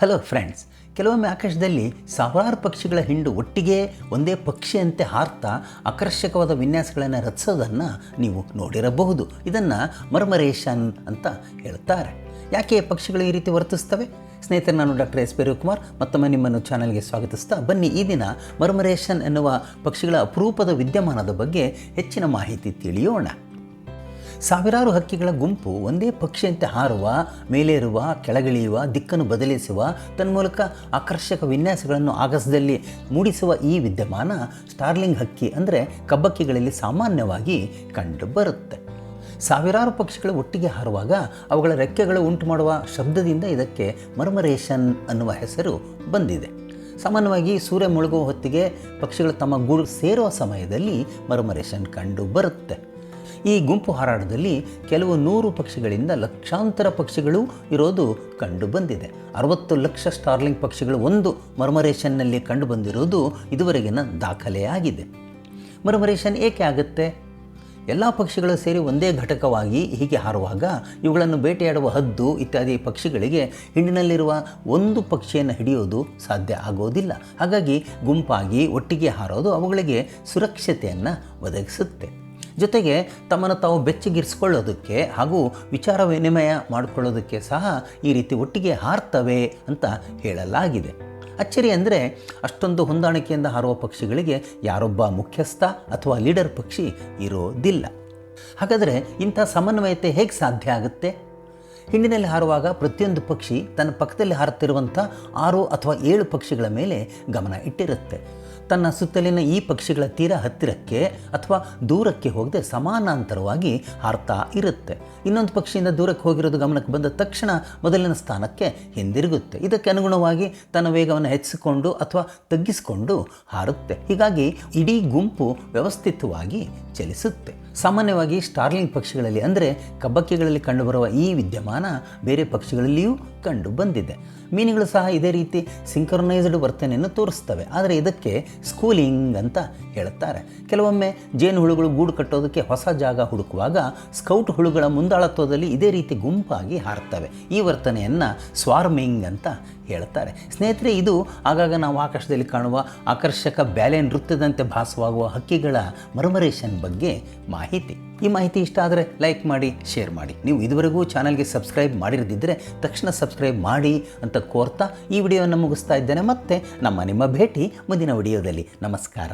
Hello friends ಕೆಲವೊಮ್ಮೆ ಆಕಾಶದಲ್ಲಿ ಸಾವಿರಾರು ಪಕ್ಷಿಗಳ ಹಿಂಡು ಒಟ್ಟಿಗೆ ಒಂದೇ ಪಕ್ಷಿಯಂತೆ ಹಾರ್ತಾ ಆಕರ್ಷಕವಾದ ವಿನ್ಯಾಸಗಳನ್ನು ರಚಿಸೋದನ್ನು ನೀವು ನೋಡಿರಬಹುದು. ಇದನ್ನು ಮರ್ಮರೇಷನ್ ಅಂತ ಹೇಳ್ತಾರೆ. ಯಾಕೆ ಪಕ್ಷಿಗಳು ಈ ರೀತಿ ವರ್ತಿಸ್ತವೆ? ಸ್ನೇಹಿತರೆ, ನಾನು ಡಾಕ್ಟರ್ ಎಸ್ ಪಿ ರವಿಕುಮಾರ್. ಮತ್ತೊಮ್ಮೆ ನಿಮ್ಮನ್ನು ಚಾನಲ್ಗೆ ಸ್ವಾಗತಿಸ್ತಾ ಬನ್ನಿ. ಈ ದಿನ ಮರ್ಮರೇಷನ್ ಎನ್ನುವ ಪಕ್ಷಿಗಳ ಅಪರೂಪದ ವಿದ್ಯಮಾನದ ಬಗ್ಗೆ ಹೆಚ್ಚಿನ ಮಾಹಿತಿ ತಿಳಿಯೋಣ. ಸಾವಿರಾರು ಹಕ್ಕಿಗಳ ಗುಂಪು ಒಂದೇ ಪಕ್ಷಿಯಂತೆ ಹಾರುವ, ಮೇಲೇರುವ, ಕೆಳಗಿಳಿಯುವ, ದಿಕ್ಕನ್ನು ಬದಲಿಸುವ, ತನ್ಮೂಲಕ ಆಕರ್ಷಕ ವಿನ್ಯಾಸಗಳನ್ನು ಆಗಸದಲ್ಲಿ ಮೂಡಿಸುವ ಈ ವಿದ್ಯಮಾನ ಸ್ಟಾರ್ಲಿಂಗ್ ಹಕ್ಕಿ ಅಂದರೆ ಕಬ್ಬಕ್ಕಿಗಳಲ್ಲಿ ಸಾಮಾನ್ಯವಾಗಿ ಕಂಡುಬರುತ್ತೆ. ಸಾವಿರಾರು ಪಕ್ಷಿಗಳು ಒಟ್ಟಿಗೆ ಹಾರುವಾಗ ಅವುಗಳ ರೆಕ್ಕೆಗಳು ಉಂಟು ಮಾಡುವ ಶಬ್ದದಿಂದ ಇದಕ್ಕೆ ಮರ್ಮರೇಷನ್ ಅನ್ನುವ ಹೆಸರು ಬಂದಿದೆ. ಸಾಮಾನ್ಯವಾಗಿ ಸೂರ್ಯ ಮುಳುಗುವ ಹೊತ್ತಿಗೆ ಪಕ್ಷಿಗಳು ತಮ್ಮ ಗೂಡು ಸೇರುವ ಸಮಯದಲ್ಲಿ ಮರ್ಮರೇಷನ್ ಕಂಡು ಬರುತ್ತೆ ಈ ಗುಂಪು ಹಾರಾಟದಲ್ಲಿ ಕೆಲವು ನೂರು ಪಕ್ಷಿಗಳಿಂದ ಲಕ್ಷಾಂತರ ಪಕ್ಷಿಗಳು ಇರೋದು ಕಂಡು ಬಂದಿದೆ ಅರವತ್ತು ಲಕ್ಷ ಸ್ಟಾರ್ಲಿಂಗ್ ಪಕ್ಷಿಗಳು ಒಂದು ಮರ್ಮರೇಷನ್ನಲ್ಲಿ ಕಂಡು ಬಂದಿರೋದು ಇದುವರೆಗಿನ ದಾಖಲೆಯಾಗಿದೆ ಮರ್ಮರೇಷನ್ ಏಕೆ ಆಗುತ್ತೆ? ಎಲ್ಲ ಪಕ್ಷಿಗಳು ಸೇರಿ ಒಂದೇ ಘಟಕವಾಗಿ ಹೀಗೆ ಹಾರುವಾಗ ಇವುಗಳನ್ನು ಬೇಟೆಯಾಡುವ ಹದ್ದು ಇತ್ಯಾದಿ ಪಕ್ಷಿಗಳಿಗೆ ಹಿಂಡಿನಲ್ಲಿರುವ ಒಂದು ಪಕ್ಷಿಯನ್ನು ಹಿಡಿಯೋದು ಸಾಧ್ಯ ಆಗೋದಿಲ್ಲ. ಹಾಗಾಗಿ ಗುಂಪಾಗಿ ಒಟ್ಟಿಗೆ ಹಾರೋದು ಅವುಗಳಿಗೆ ಸುರಕ್ಷತೆಯನ್ನು ಒದಗಿಸುತ್ತೆ. ಜೊತೆಗೆ ತಮ್ಮನ್ನು ತಾವು ಬೆಚ್ಚಗಿರಿಸ್ಕೊಳ್ಳೋದಕ್ಕೆ ಹಾಗೂ ವಿಚಾರ ವಿನಿಮಯ ಮಾಡಿಕೊಳ್ಳೋದಕ್ಕೆ ಸಹ ಈ ರೀತಿ ಒಟ್ಟಿಗೆ ಹಾರ್ತವೆ ಅಂತ ಹೇಳಲಾಗಿದೆ. ಅಚ್ಚರಿ ಅಂದರೆ ಅಷ್ಟೊಂದು ಹೊಂದಾಣಿಕೆಯಿಂದ ಹಾರುವ ಪಕ್ಷಿಗಳಿಗೆ ಯಾರೊಬ್ಬ ಮುಖ್ಯಸ್ಥ ಅಥವಾ ಲೀಡರ್ ಪಕ್ಷಿ ಇರೋದಿಲ್ಲ. ಹಾಗಾದರೆ ಇಂಥ ಸಮನ್ವಯತೆ ಹೇಗೆ ಸಾಧ್ಯ ಆಗುತ್ತೆ? ಹಿಂಡಿನಲ್ಲಿ ಹಾರುವಾಗ ಪ್ರತಿಯೊಂದು ಪಕ್ಷಿ ತನ್ನ ಪಕ್ಕದಲ್ಲಿ ಹಾರುತ್ತಿರುವಂಥ ಆರು ಅಥವಾ ಏಳು ಪಕ್ಷಿಗಳ ಮೇಲೆ ಗಮನ ಇಟ್ಟಿರುತ್ತೆ. ತನ್ನ ಸುತ್ತಲಿನ ಈ ಪಕ್ಷಿಗಳ ತೀರ ಹತ್ತಿರಕ್ಕೆ ಅಥವಾ ದೂರಕ್ಕೆ ಹೋಗದೆ ಸಮಾನಾಂತರವಾಗಿ ಹಾರ್ತಾ ಇರುತ್ತೆ. ಇನ್ನೊಂದು ಪಕ್ಷಿಯಿಂದ ದೂರಕ್ಕೆ ಹೋಗಿರೋದು ಗಮನಕ್ಕೆ ಬಂದ ತಕ್ಷಣ ಮೊದಲಿನ ಸ್ಥಾನಕ್ಕೆ ಹಿಂದಿರುಗುತ್ತೆ. ಇದಕ್ಕೆ ಅನುಗುಣವಾಗಿ ತನ್ನ ವೇಗವನ್ನು ಹೆಚ್ಚಿಸಿಕೊಂಡು ಅಥವಾ ತಗ್ಗಿಸಿಕೊಂಡು ಹಾರುತ್ತೆ. ಹೀಗಾಗಿ ಇಡೀ ಗುಂಪು ವ್ಯವಸ್ಥಿತವಾಗಿ ಚಲಿಸುತ್ತೆ. ಸಾಮಾನ್ಯವಾಗಿ ಸ್ಟಾರ್ಲಿಂಗ್ ಪಕ್ಷಿಗಳಲ್ಲಿ, ಅಂದರೆ ಕಬ್ಬಕ್ಕಿಗಳಲ್ಲಿ ಕಂಡುಬರುವ ಈ ವಿದ್ಯಮಾನ ಬೇರೆ ಪಕ್ಷಿಗಳಲ್ಲಿಯೂ ಕಂಡು ಬಂದಿದೆ. ಮೀನುಗಳು ಸಹ ಇದೇ ರೀತಿ ಸಿಂಕ್ರನೈಸ್ಡ್ ವರ್ತನೆಯನ್ನು ತೋರಿಸ್ತವೆ. ಆದರೆ ಇದಕ್ಕೆ ಸ್ಕೂಲಿಂಗ್ ಅಂತ ಹೇಳುತ್ತಾರೆ. ಕೆಲವೊಮ್ಮೆ ಜೇನು ಹುಳುಗಳು ಗೂಡು ಕಟ್ಟೋದಕ್ಕೆ ಹೊಸ ಜಾಗ ಹುಡುಕುವಾಗ ಸ್ಕೌಟ್ ಹುಳುಗಳ ಮುಂದಾಳತ್ವದಲ್ಲಿ ಇದೇ ರೀತಿ ಗುಂಪಾಗಿ ಹಾರ್ತವೆ ಈ ವರ್ತನೆಯನ್ನು ಸ್ವಾರ್ಮಿಂಗ್ ಅಂತ ಹೇಳ್ತಾರೆ ಸ್ನೇಹಿತರೆ, ಇದು ಆಗಾಗ ನಾವು ಆಕಾಶದಲ್ಲಿ ಕಾಣುವ ಆಕರ್ಷಕ ಬ್ಯಾಲೆ ನೃತ್ಯದಂತೆ ಭಾಸವಾಗುವ ಹಕ್ಕಿಗಳ ಮರ್ಮರೇಷನ್ ಬಗ್ಗೆ ಮಾಹಿತಿ. ಈ ಮಾಹಿತಿ ಇಷ್ಟ ಆದರೆ ಲೈಕ್ ಮಾಡಿ ಶೇರ್ ಮಾಡಿ. ನೀವು ಇದುವರೆಗೂ ಚಾನಲ್ಗೆ ಸಬ್ಸ್ಕ್ರೈಬ್ ಮಾಡಿರದಿದ್ದರೆ ತಕ್ಷಣ ಸಬ್ಸ್ಕ್ರೈಬ್ ಮಾಡಿ ಅಂತ ಕೋರ್ತಾ ಈ ವಿಡಿಯೋವನ್ನು ಮುಗಿಸ್ತಾ ಇದ್ದೇನೆ. ಮತ್ತೆ ನಮ್ಮ ನಿಮ್ಮ ಭೇಟಿ ಮುಂದಿನ ವಿಡಿಯೋದಲ್ಲಿ. ನಮಸ್ಕಾರ.